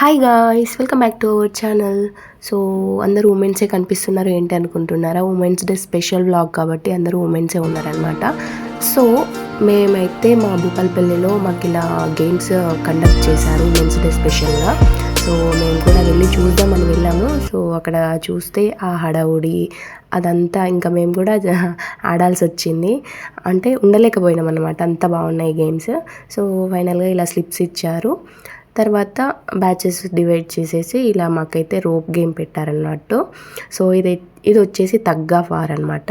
Hi guys welcome back to our channel so అందరూ ఉమెన్సే కనిపిస్తున్నారు ఏంటి అనుకుంటున్నారా? ఉమెన్స్ డే స్పెషల్ బ్లాగ్ కాబట్టి అందరూ ఉమెన్సే ఉన్నారనమాట సో మేమైతే మా భూపాలపల్లిలో మాకు ఇలా గేమ్స్ కండక్ట్ uh, చేశారు ఉమెన్స్ డే స్పెషల్గా సో మేము కూడా వెళ్ళి చూద్దామని వెళ్ళాము. సో అక్కడ చూస్తే ఆ హడావుడి అదంతా ఇంకా మేము కూడా ఆడాల్సి వచ్చింది. అంటే ఉండలేకపోయినాం అనమాట అంత బాగున్నాయి గేమ్స్ సో ఫైనల్గా ఇలా స్లిప్స్ ఇచ్చారు. తర్వాత బ్యాచెస్ డివైడ్ చేసేసి ఇలా మాకైతే రోప్ గేమ్ పెట్టారన్నట్టు. సో ఇది ఇది వచ్చేసి తగ్గా ఫార్ అనమాట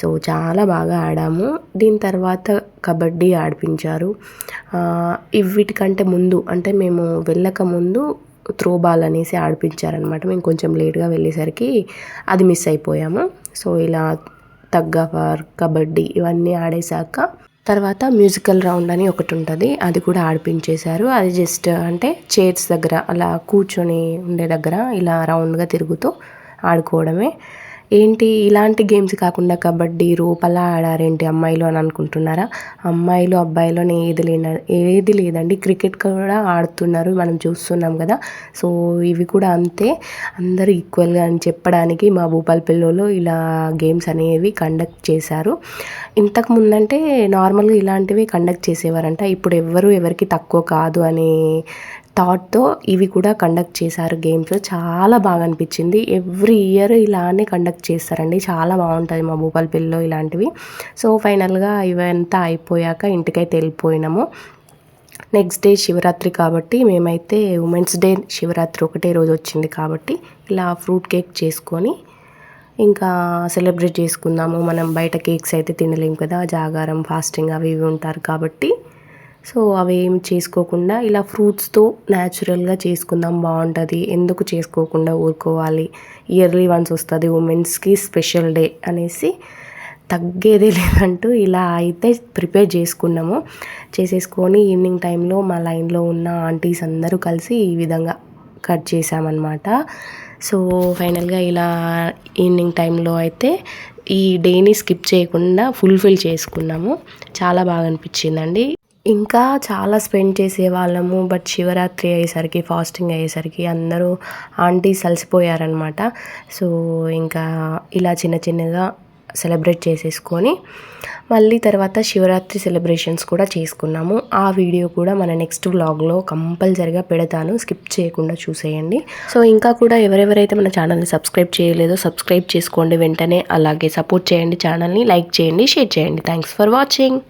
సో చాలా బాగా ఆడాము. దీని తర్వాత కబడ్డీ ఆడిపించారు. ఇవిటికంటే వీటికంటే ముందు అంటే మేము వెళ్ళక ముందు త్రో బాల్ అనేసి ఆడిపించారనమాట మేము కొంచెం లేట్గా వెళ్ళేసరికి అది మిస్ అయిపోయాము. సో ఇలా తగ్గ ఫార్ కబడ్డీ ఇవన్నీ ఆడేశాక తర్వాత మ్యూజికల్ రౌండ్ అని ఒకటి ఉంటుంది. అది కూడా ఆడిపించేశారు. అది జస్ట్ అంటే చైర్స్ దగ్గర అలా కూర్చొని ఉండే దగ్గర ఇలా రౌండ్గా తిరుగుతూ ఆడుకోవడమే. ఏంటి ఇలాంటి గేమ్స్ కాకుండా కబడ్డీ రూపలా ఆడారేంటి అమ్మాయిలు అని అనుకుంటున్నారా? అమ్మాయిలు అబ్బాయిలు అని ఏది లేన ఏది లేదండి. క్రికెట్ కూడా ఆడుతున్నారు. మనం చూస్తున్నాం కదా. సో ఇవి కూడా అంతే. అందరూ ఈక్వల్గా అని చెప్పడానికి మా భూపాలపల్లిలో ఇలా గేమ్స్ అనేవి కండక్ట్ చేశారు. ఇంతకు ముందంటే నార్మల్గా ఇలాంటివి కండక్ట్ చేసేవారంట. ఇప్పుడు ఎవ్వరు ఎవరికి తక్కువ కాదు అనే థాట్తో ఇవి కూడా కండక్ట్ చేశారు గేమ్స్ చాలా బాగా అనిపించింది. ఎవ్రీ ఇయర్ ఇలానే కండక్ట్ చేస్తారండి. చాలా బాగుంటుంది మా భూపాలపల్లిలో ఇలాంటివి. సో ఫైనల్గా ఇవంతా అయిపోయాక ఇంటికైతే వెళ్ళిపోయినాము. నెక్స్ట్ డే శివరాత్రి కాబట్టి మేమైతే ఉమెన్స్ డే శివరాత్రి ఒకటే రోజు వచ్చింది కాబట్టి ఇలా ఫ్రూట్ కేక్ చేసుకొని ఇంకా సెలబ్రేట్ చేసుకుందాము. మనం బయట కేక్స్ అయితే తినలేం కదా. జాగారం ఫాస్టింగ్ అవి ఇవి ఉంటారు కాబట్టి సో అవి ఏం చేసుకోకుండా ఇలా ఫ్రూట్స్తో న్యాచురల్గా చేసుకుందాం బాగుంటుంది ఎందుకు చేసుకోకుండా ఊరుకోవాలి? ఇయర్లీ వన్స్ వస్తుంది ఉమెన్స్కి స్పెషల్ డే అనేసి తగ్గేదే లేదంటూ ఇలా అయితే ప్రిపేర్ చేసుకున్నాము. చేసేసుకొని ఈవినింగ్ టైంలో మా లైన్లో ఉన్న ఆంటీస్ అందరూ కలిసి ఈ విధంగా కట్ చేసామన్నమాట సో ఫైనల్గా ఇలా ఈవినింగ్ టైంలో అయితే ఈ డేని స్కిప్ చేయకుండా ఫుల్ఫిల్ చేసుకున్నాము. చాలా బాగా అనిపించిందండి. ఇంకా చాలా స్పెండ్ చేసే వాళ్ళము బట్ శివరాత్రి అయ్యేసరికి ఫాస్టింగ్ అయ్యేసరికి అందరూ ఆంటీస్ అలసిపోయారనమాట సో ఇంకా ఇలా చిన్న చిన్నగా సెలబ్రేట్ చేసేసుకొని మళ్ళీ తర్వాత శివరాత్రి సెలబ్రేషన్స్ కూడా చేసుకున్నాము. ఆ వీడియో కూడా మన నెక్స్ట్ వ్లాగ్లో కంపల్సరిగా పెడతాను. స్కిప్ చేయకుండా చూసేయండి. సో ఇంకా కూడా ఎవరెవరైతే మన ఛానల్ని సబ్స్క్రైబ్ చేయలేదో సబ్స్క్రైబ్ చేసుకోండి వెంటనే. అలాగే సపోర్ట్ చేయండి ఛానల్ని లైక్ చేయండి షేర్ చేయండి. Thanks for watching.